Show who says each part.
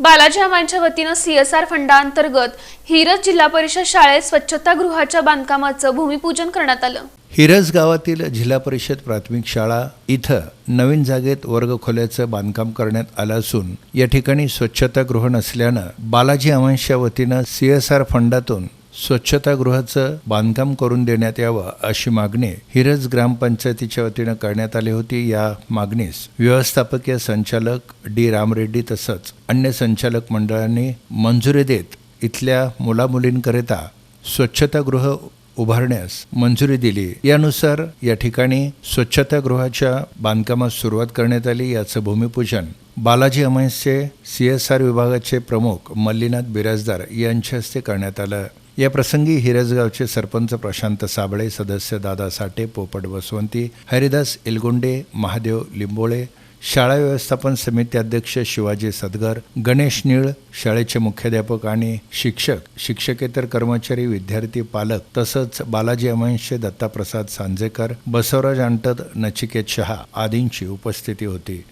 Speaker 1: बालाजी आमांच्या वतीनं सीएसआर फंडाअंतर्गत हिरज जिल्हा परिषद शाळेत स्वच्छतागृहाच्या बांधकामाचं भूमिपूजन करण्यात आलं.
Speaker 2: हिरज गावातील जिल्हा परिषद प्राथमिक शाळा इथं नवीन जागेत वर्गखोल्याचं बांधकाम करण्यात आलं असून या ठिकाणी स्वच्छतागृह नसल्यानं बालाजी आमांच्या वतीनं सी एस आर फंडातून स्वच्छतागृहाचं बांधकाम करून देण्यात यावं अशी मागणी हिरज ग्रामपंचायतीच्या वतीनं करण्यात आली होती. या मागणीस व्यवस्थापकीय संचालक डी रामरेड्डी तसंच अन्य संचालक मंडळांनी मंजुरी देत इथल्या मुलामुलींकरिता स्वच्छतागृह उभारण्यास मंजुरी दिली. यानुसार या ठिकाणी स्वच्छतागृहाच्या बांधकामास सुरुवात करण्यात आली. याचं भूमिपूजन बालाजी अमैसचे सी एस आर विभागाचे प्रमुख मल्लीनाथ बिराजदार यांच्या हस्ते करण्यात आलं. या प्रसंगी हिरजगावचे सरपंच प्रशांत साबळे सदस्य दादा साठे पोपट बसवंती हरिदास एलगुंडे महादेव लिंबोळे शाळा व्यवस्थापन समिती अध्यक्ष शिवाजी सदगर गणेश निळ शाळेचे मुख्याध्यापक आणि शिक्षक शिक्षकेतर कर्मचारी विद्यार्थी पालक तसंच बालाजी अमांशे दत्ताप्रसाद सांजेकर बसवराज अंटद नचिकेत शहा आदींची उपस्थिती होती.